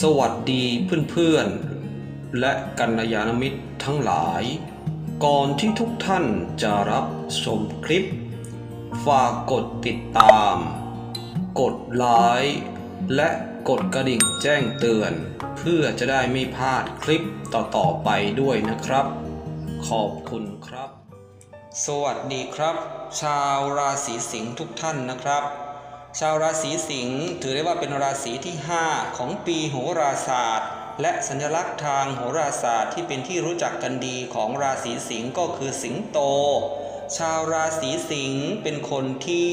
สวัสดีเพื่อนๆ และกัลยาณมิตรทั้งหลาย ก่อนที่ทุกท่านจะรับชมคลิป ฝากกดติดตาม กดไลค์และกดกระดิ่งแจ้งเตือน เพื่อจะได้ไม่พลาดคลิปต่อๆไปด้วยนะครับ ขอบคุณครับ สวัสดีครับ ชาวราศีสิงห์ทุกท่านนะครับ ชาวราศีสิงห์ถือได้ว่าเป็นราศีที่ 5 ของปีโหราศาสตร์ และสัญลักษณ์ทางโหราศาสตร์ที่เป็นที่รู้จักกันดีของราศีสิงห์ก็คือสิงโต ชาวราศีสิงห์เป็นคนที่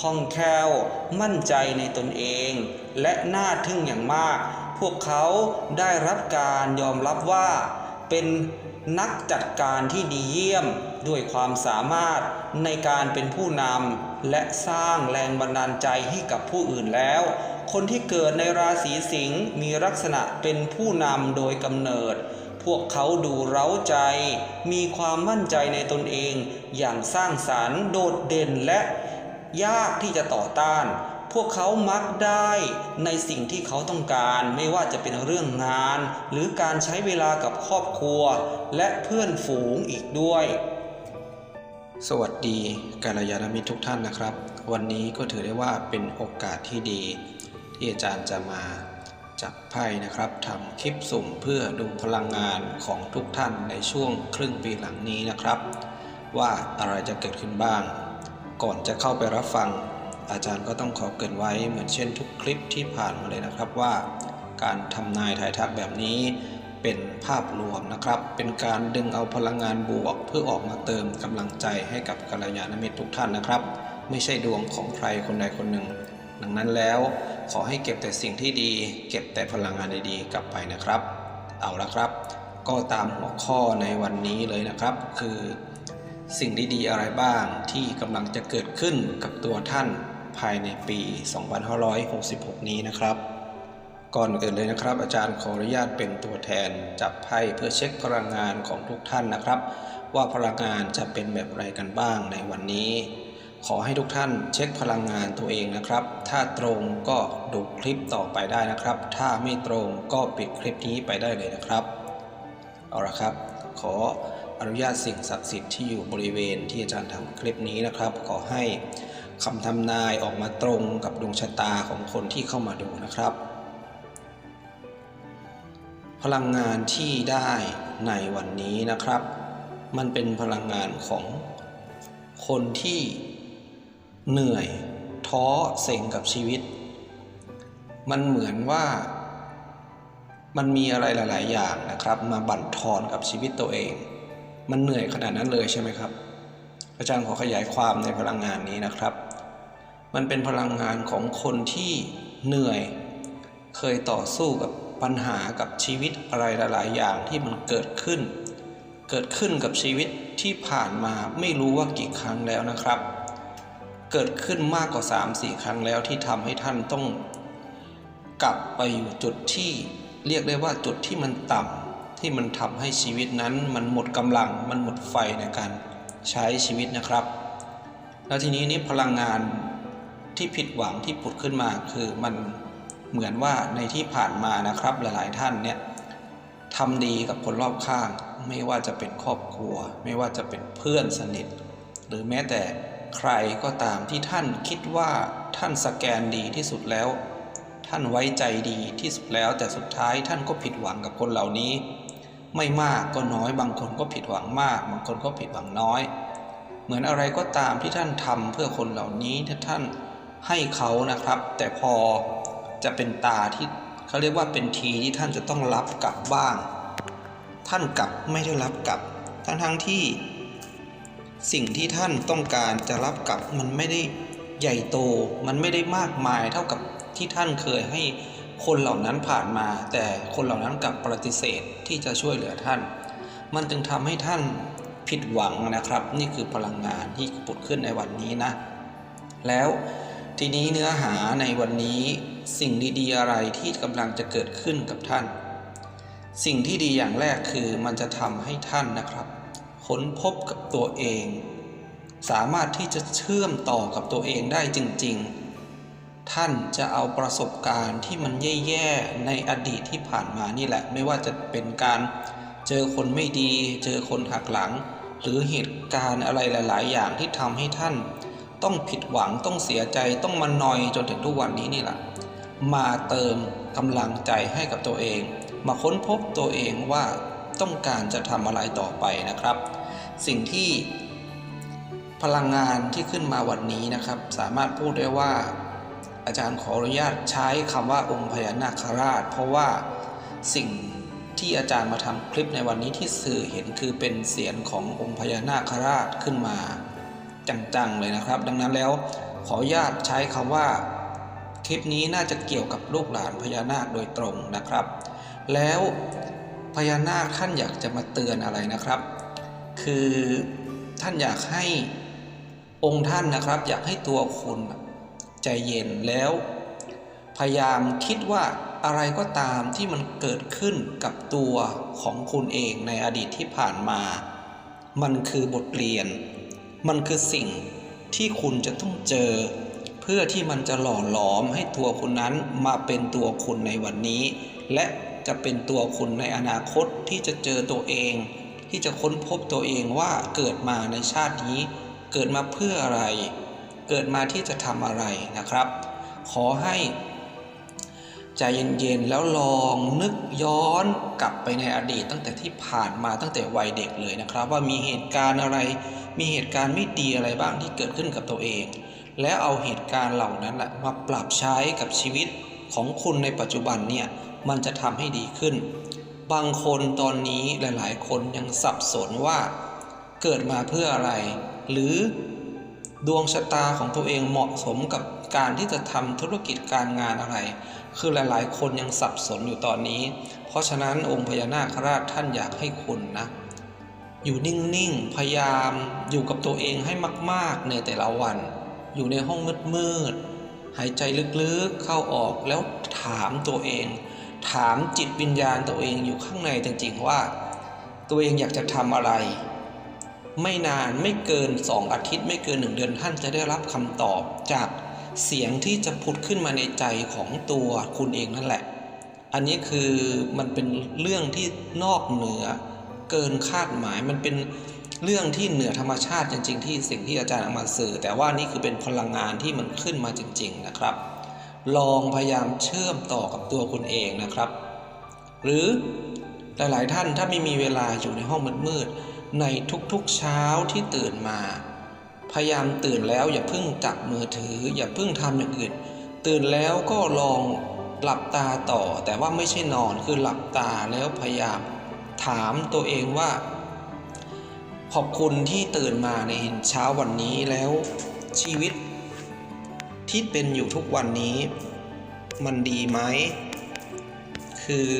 คล่องแคล่วมั่นใจในตนเอง และน่าทึ่งอย่างมาก พวกเขาได้รับการยอมรับว่า เป็นนักจัดการที่ดีเยี่ยมด้วยความสามารถในการเป็นผู้นำ และสร้างแรงบันดาลใจให้กับผู้อื่นแล้ว คนที่เกิดในราศีสิงห์มีลักษณะเป็นผู้นำโดยกำเนิด พวกเขาดูเร้าใจ มีความมั่นใจในตนเอง อย่างสร้างสรรค์โดดเด่นและยากที่จะต่อต้าน พวกเขามักได้ในสิ่งที่เขาต้องการ ไม่ว่าจะเป็นเรื่องงาน หรือการใช้เวลากับครอบครัว และเพื่อนฝูงอีกด้วย สวัสดีกัลยาณมิตรทุกท่านนะครับ วันนี้ก็ถือได้ว่าเป็นโอกาสที่ดี ที่อาจารย์จะมาจับไพ่นะครับทำคลิปสุ่มเพื่อดูพลังงานของทุกท่านในช่วงครึ่งปีหลังนี้นะครับ ว่าอะไรจะเกิดขึ้นบ้าง ก่อนจะเข้าไปรับฟัง อาจารย์ก็ต้องขอเกินไว้เหมือนเช่นทุกคลิปที่ผ่านมาเลยนะครับว่า การทำนายทายทักแบบนี้ เป็นภาพรวมนะครับ เป็นการดึงเอาพลังงานบวก เพื่อออกมาเติมกำลังใจให้กับกัลยาณมิตรทุกท่านนะครับ ไม่ใช่ดวงของใครคนใดคนหนึ่ง ดังนั้นแล้วขอให้เก็บแต่สิ่งที่ดี เก็บแต่พลังงานดีๆกลับไปนะครับ เอาละครับ ก็ตามหัวข้อในวันนี้เลยนะครับ คือสิ่งดีๆอะไรบ้างที่กำลังจะเกิดขึ้นกับตัวท่านภายในปี 2566 นี้นะครับ ก่อนอื่นเลยนะครับ อาจารย์ขออนุญาตเป็นตัวแทนจับไพ่เพื่อเช็คพลังงานของทุกท่านนะครับ ว่าพลังงานจะเป็นแบบไรกันบ้างในวันนี้ ขอให้ทุกท่านเช็คพลังงานตัวเองนะครับ ถ้าตรงก็ดูคลิปต่อไปได้นะครับ ถ้าไม่ตรงก็ปิดคลิปนี้ไปได้เลยนะครับเอาละครับ ขออนุญาตสิ่งศักดิ์สิทธิ์ที่อยู่บริเวณที่อาจารย์ทำคลิปนี้นะครับ ขอให้คำทำนายออกมาตรงกับดวงชะตาของคนที่เข้ามาดูนะครับ พลังงานที่ได้ในวันนี้นะครับ มันเป็นพลังงานของคนที่เหนื่อยท้อเซ็งกับชีวิต มันเหมือนว่ามันมีอะไรหลาย ๆ อย่างนะครับ มาบั่นทอนกับชีวิตตัวเอง มันเหนื่อยขนาดนั้นเลยใช่ไหมครับ อาจารย์ขอขยายความในพลังงานนี้นะครับ มันเป็นพลังงานของคนที่เหนื่อย เคยต่อสู้กับ ปัญหากับชีวิตอะไรหลาย ๆ อย่างที่มันเกิดขึ้น เกิดขึ้นกับชีวิตที่ผ่านมาไม่รู้ว่ากี่ครั้งแล้วนะครับ เกิดขึ้นมากกว่า 3-4 ครั้งแล้วที่ทำให้ท่านต้องกลับไปอยู่จุดที่เรียกได้ว่าจุดที่มันต่ำที่มันทำให้ชีวิตนั้นมันหมดกำลังมันหมดไฟในการใช้ชีวิตนะครับ แล้วทีนี้นี่พลังงานที่ผิดหวังที่ผุดขึ้นมาคือมัน เหมือนว่าในที่ผ่านมานะครับหลายๆท่านเนี่ยทำดีกับคนรอบข้าง ไม่ว่าจะเป็นครอบครัว ไม่ว่าจะเป็นเพื่อนสนิท หรือแม้แต่ใครก็ตามที่ท่านคิดว่าท่านสแกนดีที่สุดแล้ว ท่านไว้ใจดีที่สุดแล้ว แต่สุดท้ายท่านก็ผิดหวังกับคนเหล่านี้ ไม่มากก็น้อย บางคนก็ผิดหวังมาก บางคนก็ผิดหวังน้อย เหมือนอะไรก็ตามที่ท่านทำเพื่อคนเหล่านี้ถ้าท่านให้เขานะครับ แต่พอ จะเป็นตาที่เขาเรียกว่าเป็นทีที่ท่านจะต้องรับกลับบ้าง ท่านกลับไม่ได้รับกลับ ทั้งทั้งๆที่ สิ่งที่ท่านต้องการจะรับกลับมันไม่ได้ใหญ่โต มันไม่ได้มากมายเท่ากับที่ท่านเคยให้คนเหล่านั้นผ่านมา แต่คนเหล่านั้นกลับปฏิเสธที่จะช่วยเหลือท่าน มันจึงทำให้ท่านผิดหวังนะครับ นี่คือพลังงานที่ปุดขึ้นในวันนี้นะ แล้วทีนี้เนื้อหาในวันนี้ สิ่งดีๆ อะไรที่กำลังจะเกิดขึ้นกับท่าน สิ่งที่ดีอย่างแรกคือมันจะทำให้ท่านนะครับค้นพบกับตัวเอง สามารถที่จะเชื่อมต่อกับตัวเองได้จริง ๆ ท่านจะเอาประสบการณ์ที่มันแย่ๆในอดีตที่ผ่านมานี่แหละ ไม่ว่าจะเป็นการเจอคนไม่ดี เจอคนหักหลัง หรือเหตุการณ์อะไรหลาย ๆ อย่างที่ทำให้ท่าน ต้องผิดหวังต้องเสียใจต้องมานอยจนถึงทุกวันนี้นี่แหละ มาเติมกำลังใจให้กับตัวเอง มาค้นพบตัวเองว่าต้องการจะทำอะไรต่อไปนะครับ สิ่งที่พลังงานที่ขึ้นมาวันนี้นะครับ สามารถพูดได้ว่า อาจารย์ขออนุญาตใช้คำว่าองค์พญานาคราช เพราะว่าสิ่งที่อาจารย์มาทำคลิปในวันนี้ที่สื่อเห็นคือเป็นเสียงขององค์พญานาคราชขึ้นมา จังๆเลยนะครับ ดังนั้นแล้วขออนุญาตใช้คำว่า คลิปนี้น่าจะเกี่ยวกับลูกหลานพญานาคโดยตรงนะครับ แล้วพญานาคท่านอยากจะมาเตือนอะไรนะครับ คือท่านอยากให้องค์ท่านนะครับ อยากให้ตัวคุณใจเย็นแล้ว พยายามคิดว่าอะไรก็ตามที่มันเกิดขึ้นกับตัวของคุณเองในอดีตที่ผ่านมา มันคือบทเรียน มันคือสิ่งที่คุณจะต้องเจอ เพื่อที่มันจะหล่อหลอมให้ตัวคุณนั้นมาเป็นตัวคุณในวันนี้ และจะเป็นตัวคุณในอนาคตที่จะเจอตัวเอง ที่จะค้นพบตัวเองว่าเกิดมาในชาตินี้ เกิดมาเพื่ออะไร เกิดมาที่จะทำอะไรนะครับ ขอให้ใจเย็นๆแล้วลองนึกย้อนกลับไปในอดีตตั้งแต่ที่ผ่านมาตั้งแต่วัยเด็กเลยนะครับ ว่ามีเหตุการณ์อะไร มีเหตุการณ์ไม่ดีอะไรบ้างที่เกิดขึ้นกับตัวเอง แล้วเอาเหตุการณ์เหล่านั้นแหละมาปรับใช้กับชีวิตของคุณในปัจจุบันเนี่ยมันจะทำให้ดีขึ้น บางคนตอนนี้หลาย ๆ คนยังสับสนว่า เกิดมาเพื่ออะไร หรือดวงชะตาของตัวเองเหมาะสมกับการที่จะทำธุรกิจการงานอะไร คือหลาย ๆ คนยังสับสนอยู่ตอนนี้ เพราะฉะนั้นองค์พญานาคราชท่านอยากให้คุณนะอยู่นิ่ง ๆ พยายามอยู่กับตัวเองให้มาก ๆ ในแต่ละวัน อยู่ในห้องมืดๆหายใจลึกๆเข้าออกแล้วถามตัวเอง ถามจิตวิญญาณตัวเองอยู่ข้างในจริงๆว่า ตัวเองอยากจะทำอะไร ไม่นานไม่เกิน2องอาทิตย์ไม่เกิน1เดือนท่านจะได้รับคำตอบจากเสียงที่จะผุดขึ้นมาในใจของตัวคุณเองนั่นแหละ อันนี้คือมันเป็นเรื่องที่นอกเหนือเกินคาดหมายมันเป็น เรื่องที่เหนือธรรมชาติจริง ๆ ที่สิ่งที่อาจารย์เอามาสื่อ แต่ว่านี่คือเป็นพลังงานที่มันขึ้นมาจริง ๆ นะครับ ลองพยายามเชื่อมต่อกับตัวคุณเองนะครับ หรือหลายๆท่านถ้าไม่มีเวลาอยู่ในห้องมืดๆในทุกๆเช้าที่ตื่นมา พยายามตื่นแล้วอย่าเพิ่งจับมือถือ อย่าเพิ่งทำอย่างอื่น ตื่นแล้วก็ลองหลับตาต่อ แต่ว่าไม่ใช่นอนคือหลับตาแล้วพยายามถามตัวเองว่า ขอบคุณที่ตื่นมาในเช้าวันนี้แล้วชีวิต ที่เป็นอยู่ทุกวันนี้ มันดีไหม คือ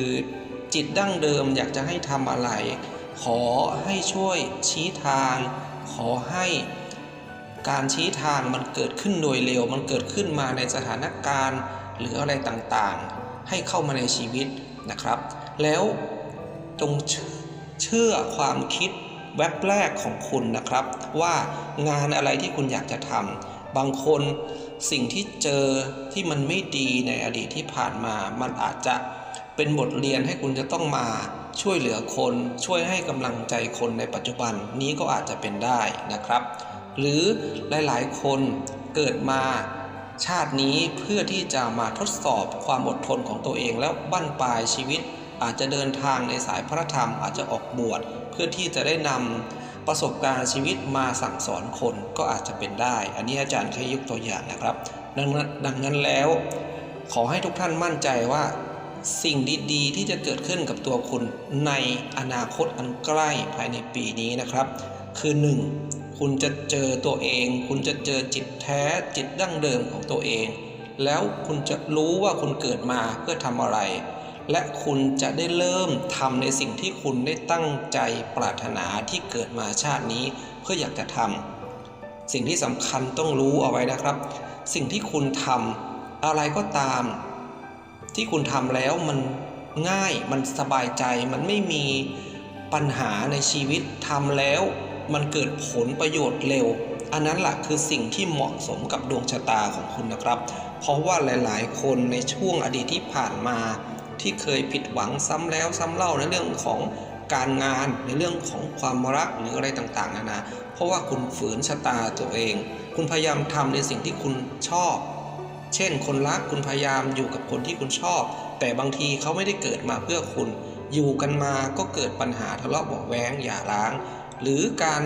จิตดั้งเดิมอยากจะให้ทำอะไร ขอให้ช่วยชี้ทาง ขอให้การชี้ทางมันเกิดขึ้นโดยเร็ว มันเกิดขึ้นมาในสถานการณ์หรืออะไรต่างๆ ให้เข้ามาในชีวิตนะครับ แล้วจงเชื่อเชื่อความคิด แวบแรกของคุณนะครับ ว่างานอะไรที่คุณอยากจะทำบางคนสิ่งที่เจอที่มันไม่ดีในอดีตที่ผ่านมา มันอาจจะเป็นบทเรียนให้คุณจะต้องมาช่วยเหลือคน ช่วยให้กำลังใจคนในปัจจุบันนี้ก็อาจจะเป็นได้นะครับ หรือหลายๆ คนเกิดมาชาตินี้เพื่อที่จะมาทดสอบความอดทนของตัวเองแล้วบั้นปลายชีวิต อาจจะเดินทางในสายพระธรรมอาจจะออกบวชเพื่อที่จะได้นำประสบการณ์ชีวิตมาสั่งสอนคนก็อาจจะเป็นได้ อันนี้อาจารย์แค่ยกตัวอย่างนะครับดังนั้นดังนั้นแล้ว ขอให้ทุกท่านมั่นใจว่าสิ่งดีๆ ที่จะเกิดขึ้นกับตัวคุณในอนาคตอันใกล้ภายในปีนี้นะครับ คือ 1. คุณจะเจอตัวเอง คุณจะเจอจิตแท้จิตดั้งเดิมของตัวเอง แล้วคุณจะรู้ว่าคุณเกิดมาเพื่อทำอะไร และคุณจะได้เริ่มทำในสิ่งที่คุณได้ตั้งใจปรารถนาที่เกิดมาชาตินี้เพื่ออยากจะทำสิ่งที่สำคัญต้องรู้เอาไว้นะครับ สิ่งที่คุณทำอะไรก็ตาม ที่คุณทำแล้วมันง่ายมันสบายใจมันไม่มีปัญหาในชีวิตทำแล้ว มันเกิดผลประโยชน์เร็ว อันนั้นแหละคือสิ่งที่เหมาะสมกับดวงชะตาของคุณนะครับ เพราะว่าหลาย ๆ คนในช่วงอดีตที่ผ่านมา ที่เคยผิดหวังซ้ำแล้วซ้ำเล่าในเรื่องของการงานในเรื่องของความรักหรืออะไรต่างๆนานาเพราะว่าคุณฝืนชะตาตัวเอง คุณพยายามทำในสิ่งที่คุณชอบ เช่น คนรักคุณพยายามอยู่กับคนที่คุณชอบ แต่บางทีเขาไม่ได้เกิดมาเพื่อคุณ อยู่กันมาก็เกิดปัญหาทะเลาะเบาะแว้งหย่าร้าง หรือการ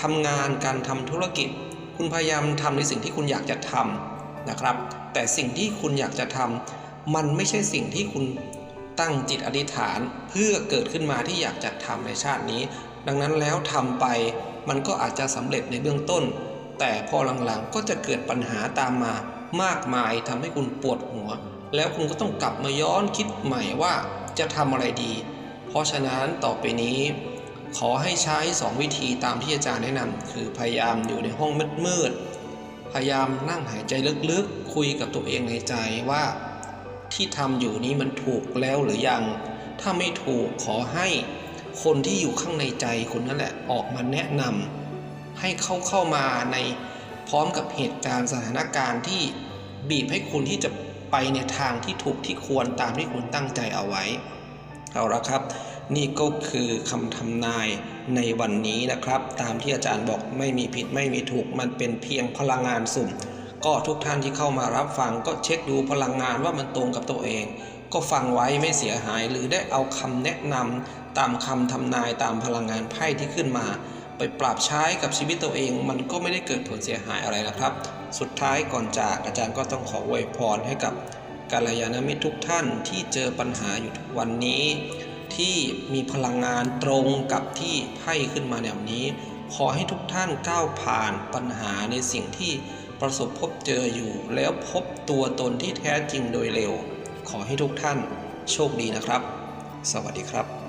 ทำงานการทำธุรกิจ คุณพยายามทำในสิ่งที่คุณอยากจะทำนะครับ แต่สิ่งที่คุณอยากจะทำ มันไม่ใช่สิ่งที่คุณตั้งจิตอธิษฐานเพื่อเกิดขึ้นมาที่อยากจะทำในชาตินี้ ดังนั้นแล้วทำไปมันก็อาจจะสำเร็จในเบื้องต้น แต่พอหลังๆก็จะเกิดปัญหาตามมามากมายทำให้คุณปวดหัว แล้วคุณก็ต้องกลับมาย้อนคิดใหม่ว่าจะทำอะไรดี เพราะฉะนั้นต่อไปนี้ ขอให้ใช้ 2 วิธีตามที่อาจารย์แนะนำคือพยายามอยู่ในห้องมืดๆพยายามนั่งหายใจลึกๆ คุยกับตัวเองในใจว่า ที่ทำอยู่นี้มันถูกแล้วหรือยัง ถ้าไม่ถูกขอให้คนที่อยู่ข้างในใจคุณนั่นแหละออกมาแนะนำให้เข้าเข้ามาในพร้อมกับเหตุการณ์สถานการณ์ที่บีบให้คุณที่จะไปในทางที่ถูกที่ควรตามที่คุณตั้งใจเอาไว้ เอาละครับ นี่ก็คือคำทำนายในวันนี้นะครับ ตามที่อาจารย์บอกไม่มีผิดไม่มีถูกมันเป็นเพียงพลังงานสุ่ม ก็ทุกท่านที่เข้ามารับฟังก็เช็คดูพลังงานว่ามันตรงกับตัวเอง ก็ฟังไว้ไม่เสียหายหรือได้เอาคำแนะนำตามคำทำนายตามพลังงานไพ่ที่ขึ้นมา ไปปรับใช้กับชีวิตตัวเอง มันก็ไม่ได้เกิดผลเสียหายอะไรนะครับ สุดท้ายก่อนจากอาจารย์ก็ต้องขออวยพรให้กับกัลยาณมิตรทุกท่านที่เจอปัญหาอยู่ทุกวันนี้ ที่มีพลังงานตรงกับที่ไพ่ขึ้นมาแนวนี้ ขอให้ทุกท่านก้าวผ่านปัญหาในสิ่งที่ ประสบพบเจออยู่ แล้วพบตัวตนที่แท้จริงโดยเร็ว ขอให้ทุกท่านโชคดีนะครับ สวัสดีครับ